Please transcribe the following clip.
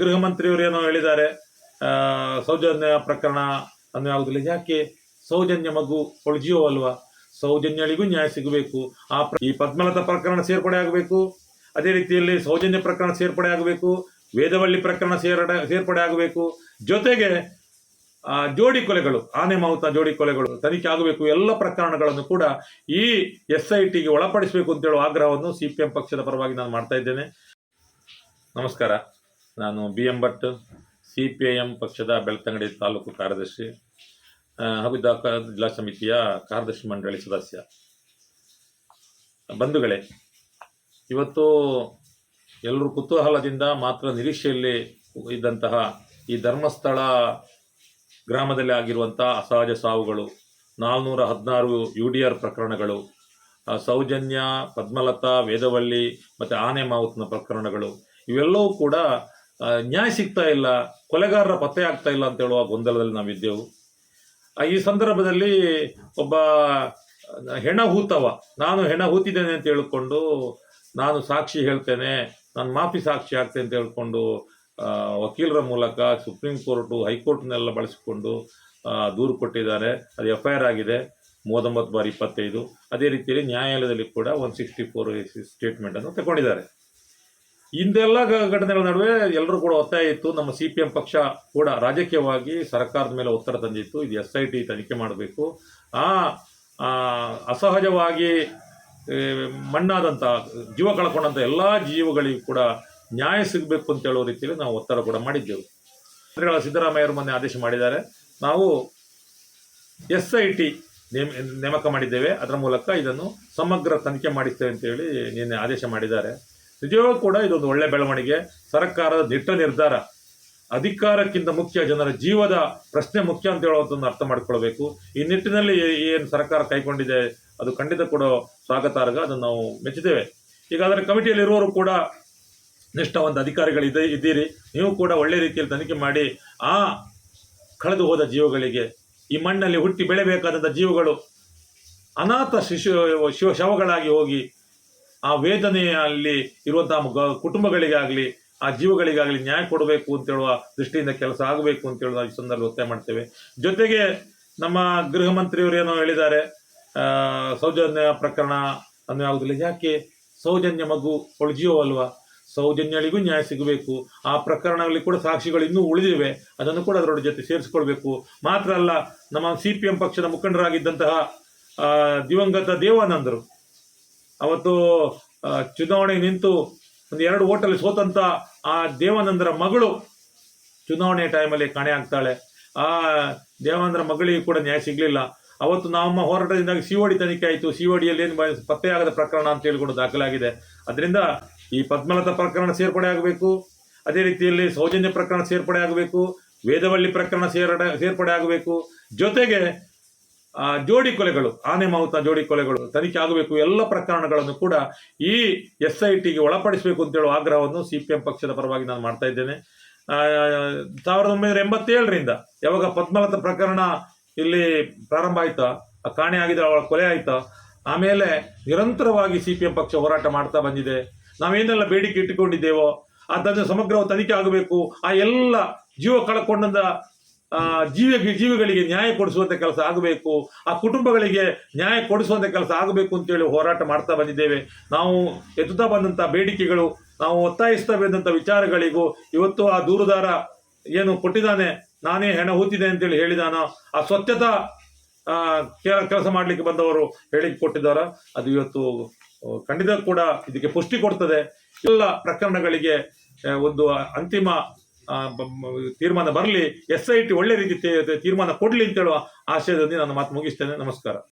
ಗೃಹ ಮಂತ್ರಿಯವರು ಏನೋ ಹೇಳಿದ್ದಾರೆ ಸೌಜನ್ಯ ಪ್ರಕರಣ ಯಾವುದಿಲ್ಲ ಯಾಕೆ? ಸೌಜನ್ಯ ಮಗು ಕೊಳಜಿಯೋ ಅಲ್ವಾ? ಸೌಜನ್ಯಳಿಗೂ ನ್ಯಾಯ ಸಿಗಬೇಕು. ಆ ಈ ಪದ್ಮಲತಾ ಪ್ರಕರಣ ಸೇರ್ಪಡೆ ಆಗಬೇಕು. ಅದೇ ರೀತಿಯಲ್ಲಿ ಸೌಜನ್ಯ ಪ್ರಕರಣ ಸೇರ್ಪಡೆ ಆಗಬೇಕು. ವೇದವಳ್ಳಿ ಪ್ರಕರಣ ಸೇರ್ಪಡೆ ಸೇರ್ಪಡೆ ಆಗಬೇಕು. ಜೊತೆಗೆ ಜೋಡಿ ಕೊಲೆಗಳು, ಆನೆ ಮಾವುತ ಜೋಡಿ ಕೊಲೆಗಳು ತನಿಖೆ ಆಗಬೇಕು. ಎಲ್ಲ ಪ್ರಕರಣಗಳನ್ನು ಕೂಡ ಈ ಎಸ್ ಐ ಟಿಗೆ ಒಳಪಡಿಸಬೇಕು ಅಂತ ಹೇಳುವ ಆಗ್ರಹವನ್ನು ಸಿ ಪಿ ಎಂ ಪಕ್ಷದ ಪರವಾಗಿ ನಾನು ಮಾಡ್ತಾ ಇದ್ದೇನೆ. ನಮಸ್ಕಾರ. ನಾನು B M Bhat, C P I M ಪಕ್ಷದ ಬೆಳ್ತಂಗಡಿ ತಾಲೂಕು ಕಾರ್ಯದರ್ಶಿ ಹಾಗೂ ಜಿಲ್ಲಾ ಸಮಿತಿಯ ಕಾರ್ಯದರ್ಶಿ ಮಂಡಳಿ ಸದಸ್ಯ. ಬಂಧುಗಳೇ, ಇವತ್ತು ಎಲ್ಲರೂ ಕುತೂಹಲದಿಂದ ಮಾತ್ರ ನಿರೀಕ್ಷೆಯಲ್ಲಿ ಇದ್ದಂತಹ ಈ ಧರ್ಮಸ್ಥಳ ಗ್ರಾಮದಲ್ಲಿ ಆಗಿರುವಂಥ ಅಸಹಜ ಸಾವುಗಳು, ನಾಲ್ನೂರ ಹದಿನಾರು ಯು ಡಿ ಆರ್ ಪ್ರಕರಣಗಳು ಸೌಜನ್ಯ, ಪದ್ಮಲತಾ, ವೇದವಳ್ಳಿ ಮತ್ತು ಆನೆ ಮಾವುತನ ಪ್ರಕರಣಗಳು, ಇವೆಲ್ಲವೂ ಕೂಡ ನ್ಯಾಯ ಸಿಗ್ತಾ ಇಲ್ಲ, ಕೊಲೆಗಾರರ ಪತ್ತೆ ಆಗ್ತಾ ಇಲ್ಲ ಅಂತ ಹೇಳುವ ಗೊಂದಲದಲ್ಲಿ ನಾವಿದ್ದೆವು. ಈ ಸಂದರ್ಭದಲ್ಲಿ ಒಬ್ಬ ಹೆಣ ಹೂತವ, ನಾನು ಹೆಣ ಹೂತಿದ್ದೇನೆ ಅಂತ ಹೇಳಿಕೊಂಡು, ನಾನು ಸಾಕ್ಷಿ ಹೇಳ್ತೇನೆ, ನಾನು ಮಾಫಿ ಸಾಕ್ಷಿ ಆಗ್ತೇನೆ ಅಂತ ಹೇಳ್ಕೊಂಡು ವಕೀಲರ ಮೂಲಕ ಸುಪ್ರೀಂ ಕೋರ್ಟು, ಹೈಕೋರ್ಟ್ನೆಲ್ಲ ಬಳಸಿಕೊಂಡು ದೂರು ಕೊಟ್ಟಿದ್ದಾರೆ. ಅದು ಎಫ್ ಐ ಆರ್ ಆಗಿದೆ, ಮೂವತ್ತೊಂಬತ್ತು ಬಾರಿ ಇಪ್ಪತ್ತೈದು. ಅದೇ ರೀತಿಯಲ್ಲಿ ನ್ಯಾಯಾಲಯದಲ್ಲಿ ಕೂಡ ಒನ್ ಸಿಕ್ಸ್ಟಿ ಫೋರ್ ಸ್ಟೇಟ್ಮೆಂಟನ್ನು ತಗೊಂಡಿದ್ದಾರೆ. ಇಂದೆಲ್ಲ ಘಟನೆಗಳ ನಡುವೆ ಎಲ್ಲರೂ ಕೂಡ ಒತ್ತಾಯ ಇತ್ತು. ನಮ್ಮ ಸಿ ಪಿ ಎಂ ಪಕ್ಷ ಕೂಡ ರಾಜಕೀಯವಾಗಿ ಸರ್ಕಾರದ ಮೇಲೆ ಒತ್ತಡ ತಂದಿತ್ತು. ಇದು ಎಸ್ ಐ ಟಿ ತನಿಖೆ ಮಾಡಬೇಕು. ಆ ಅಸಹಜವಾಗಿ ಮಣ್ಣಾದಂಥ ಜೀವ ಕಳ್ಕೊಂಡಂಥ ಎಲ್ಲ ಜೀವಗಳಿಗೂ ಕೂಡ ನ್ಯಾಯ ಸಿಗಬೇಕು ಅಂತ ಹೇಳೋ ರೀತಿಯಲ್ಲಿ ನಾವು ಒತ್ತಡ ಕೂಡ ಮಾಡಿದ್ದೆವು. ಸಿದ್ದರಾಮಯ್ಯವರು ಮೊನ್ನೆ ಆದೇಶ ಮಾಡಿದ್ದಾರೆ. ನಾವು ಎಸ್ ಐ ಟಿ ನೇಮಕ ಮಾಡಿದ್ದೇವೆ. ಅದರ ಮೂಲಕ ಇದನ್ನು ಸಮಗ್ರ ತನಿಖೆ ಮಾಡಿಸ್ತೇವೆ ಅಂತೇಳಿ ನಿನ್ನೆ ಆದೇಶ ಮಾಡಿದ್ದಾರೆ. ನಿಜವೂ ಕೂಡ ಇದೊಂದು ಒಳ್ಳೆ ಬೆಳವಣಿಗೆ. ಸರ್ಕಾರದ ದಿಟ್ಟ ನಿರ್ಧಾರ. ಅಧಿಕಾರಕ್ಕಿಂತ ಮುಖ್ಯ ಜನರ ಜೀವದ ಪ್ರಶ್ನೆ ಮುಖ್ಯ ಅಂತ ಹೇಳೋದನ್ನು ಅರ್ಥ ಮಾಡಿಕೊಳ್ಬೇಕು. ಈ ನಿಟ್ಟಿನಲ್ಲಿ ಏನು ಸರ್ಕಾರ ಕೈಗೊಂಡಿದೆ, ಅದು ಖಂಡಿತ ಕೂಡ ಸ್ವಾಗತಾರ್ಹ. ಅದನ್ನು ನಾವು ಮೆಚ್ಚುತ್ತೇವೆ ಈಗ ಅದರ ಕಮಿಟಿಯಲ್ಲಿ ಇರುವವರು ಕೂಡ ನಿಷ್ಠಾವಂತ ಅಧಿಕಾರಿಗಳಿದೆ ಇದ್ದೀರಿ. ನೀವು ಕೂಡ ಒಳ್ಳೆ ರೀತಿಯಲ್ಲಿ ತನಿಖೆ ಮಾಡಿ ಆ ಕಳೆದು ಹೋದ ಜೀವಗಳಿಗೆ, ಈ ಮಣ್ಣಲ್ಲಿ ಹುಟ್ಟಿ ಬೆಳೆಬೇಕಾದಂಥ ಜೀವಗಳು ಅನಾಥ ಶಿಶು, ಶಿವ ಶವಗಳಾಗಿ ಹೋಗಿ ಆ ವೇದನೆಯಲ್ಲಿ ಇರುವಂತಹ ಕುಟುಂಬಗಳಿಗಾಗ್ಲಿ, ಆ ಜೀವಗಳಿಗಾಗಲಿ ನ್ಯಾಯ ಕೊಡಬೇಕು ಅಂತ ಹೇಳುವ ದೃಷ್ಟಿಯಿಂದ ಕೆಲಸ ಆಗಬೇಕು ಅಂತ ಹೇಳುವ ಈ ಸಂದರ್ಭ ಒತ್ತಾಯ ಮಾಡ್ತೇವೆ. ಜೊತೆಗೆ ನಮ್ಮ ಗೃಹ ಮಂತ್ರಿಯವರು ಏನೋ ಹೇಳಿದ್ದಾರೆ ಸೌಜನ್ಯ ಪ್ರಕರಣ ಅನ್ನೋ ಯಾವುದಿಲ್ಲ. ಯಾಕೆ? ಸೌಜನ್ಯ ಮಗು ಅಲ್ವಾ? ಸೌಜನ್ಯಳಿಗೂ ನ್ಯಾಯ ಸಿಗಬೇಕು. ಆ ಪ್ರಕರಣಗಳಲ್ಲಿ ಕೂಡ ಸಾಕ್ಷಿಗಳು ಇನ್ನೂ ಉಳಿದಿವೆ. ಅದನ್ನು ಕೂಡ ಅದರ ಜೊತೆ ಸೇರಿಸಿಕೊಳ್ಬೇಕು. ಮಾತ್ರ ಅಲ್ಲ, ನಮ್ಮ ಸಿ ಪಕ್ಷದ ಮುಖಂಡರಾಗಿದ್ದಂತಹ ದಿವಂಗತ ದೇವಾನಂದರು ಅವತ್ತು ಚುನಾವಣೆ ನಿಂತು ಒಂದು ಎರಡು ಓಟಲ್ಲಿ ಸೋತಂತ ಆ ದೇವಾನಂದರ ಮಗಳು ಚುನಾವಣೆ ಟೈಮಲ್ಲಿ ಕಾಣೆ ಆಗ್ತಾಳೆ. ಆ ದೇವಾನಂದರ ಮಗಳಿಗೆ ಕೂಡ ನ್ಯಾಯ ಸಿಗಲಿಲ್ಲ. ಅವತ್ತು ನಮ್ಮ ಹೋರಾಟದಿಂದಾಗಿ ಸಿಒಡಿ ತನಿಖೆ ಆಯಿತು. ಸಿಒಡಿಯಲ್ಲಿ ಏನು ಬ- ಪತ್ತೆಯಾಗದ ಪ್ರಕರಣ ಅಂತ ಹೇಳಿಕೊಂಡು ದಾಖಲಾಗಿದೆ. ಅದರಿಂದ ಈ ಪದ್ಮಲತಾ ಪ್ರಕರಣ ಸೇರ್ಪಡೆ ಆಗಬೇಕು. ಅದೇ ರೀತಿಯಲ್ಲಿ ಸೌಜನ್ಯ ಪ್ರಕರಣ ಸೇರ್ಪಡೆ ಆಗಬೇಕು. ವೇದವಳ್ಳಿ ಪ್ರಕರಣ ಸೇರ್ಪಡೆ ಸೇರ್ಪಡೆ ಆಗಬೇಕು. ಜೊತೆಗೆ ಜೋಡಿ ಕೊಲೆಗಳು ಆನೆ ಮಾವುತ ಜೋಡಿ ಕೊಲೆಗಳು ತನಿಖೆ ಆಗಬೇಕು ಎಲ್ಲ ಪ್ರಕರಣಗಳನ್ನು ಕೂಡ ಈ ಎಸ್ ಐ ಟಿಗೆ ಒಳಪಡಿಸಬೇಕು ಅಂತ ಹೇಳುವ ಆಗ್ರಹವನ್ನು ಸಿ ಪಿ ಎಂ ಪಕ್ಷದ ಪರವಾಗಿ ನಾನು ಮಾಡ್ತಾ ಇದ್ದೇನೆ. ಆ, ಸಾವಿರದ ಒಂಬೈನೂರ ಎಂಬತ್ತೇಳರಿಂದ ಯಾವಾಗ ಪದ್ಮಲತ ಪ್ರಕರಣ ಇಲ್ಲಿ ಪ್ರಾರಂಭ ಆಯ್ತಾ ಆ ಕಾಣೆ ಆಗಿದ್ರೆ ಅವಳ ಕೊಲೆ ಆಯ್ತಾ ಆಮೇಲೆ ನಿರಂತರವಾಗಿ ಸಿ ಪಿ ಎಂ ಪಕ್ಷ ಹೋರಾಟ ಮಾಡ್ತಾ ಬಂದಿದೆ. ನಾವೇನೆಲ್ಲ ಬೇಡಿಕೆ ಇಟ್ಟುಕೊಂಡಿದ್ದೇವೋ ಅದನ್ನು ಸಮಗ್ರ ತನಿಖೆ ಆಗಬೇಕು ಆ ಎಲ್ಲ ಜೀವ ಕಳ್ಕೊಂಡಂತ ಆ, ಜೀವ ಜೀವಿಗಳಿಗೆ ನ್ಯಾಯ ಕೊಡಿಸುವಂತ ಕೆಲಸ ಆಗಬೇಕು. ಆ ಕುಟುಂಬಗಳಿಗೆ ನ್ಯಾಯ ಕೊಡಿಸುವಂತ ಕೆಲಸ ಆಗಬೇಕು ಅಂತೇಳಿ ಹೋರಾಟ ಮಾಡ್ತಾ ಬಂದಿದ್ದೇವೆ. ನಾವು ಎತ್ತುತ್ತಾ ಬಂದಂಥ ಬೇಡಿಕೆಗಳು ನಾವು ಒತ್ತಾಯಿಸ್ತಾ ಬಂದಂಥ ವಿಚಾರಗಳಿಗೂ ಇವತ್ತು ಆ ದೂರುದಾರ ಏನು ಕೊಟ್ಟಿದ್ದಾನೆ ನಾನೇ ಹೆಣ ಹೂತಿದೆ ಅಂತೇಳಿ ಹೇಳಿದಾನೋ ಆ ಸ್ವಚ್ಛತಾ ಆ, ಕೆಲ- ಕೆಲಸ ಮಾಡಲಿಕ್ಕೆ ಬಂದವರು ಹೇಳಿಕೆ ಕೊಟ್ಟಿದ್ದಾರ ಅದು ಇವತ್ತು ಖಂಡಿತ ಕೂಡ ಇದಕ್ಕೆ ಪುಷ್ಟಿ ಕೊಡ್ತದೆ. ಎಲ್ಲ ಪ್ರಕರಣಗಳಿಗೆ ಒಂದು ಅಂತಿಮ ಆ, ತೀರ್ಮಾನ ಬರಲಿ, ಎಸ್ ಐ ಟಿ ಒಳ್ಳೆ ರೀತಿ ತೀರ್ಮಾನ ಕೊಡಲಿ ಅಂತ ಹೇಳುವ ಆಶಯದಲ್ಲಿ ನನ್ನ ಮಾತು ಮುಗಿಸ್ತೇನೆ. ನಮಸ್ಕಾರ.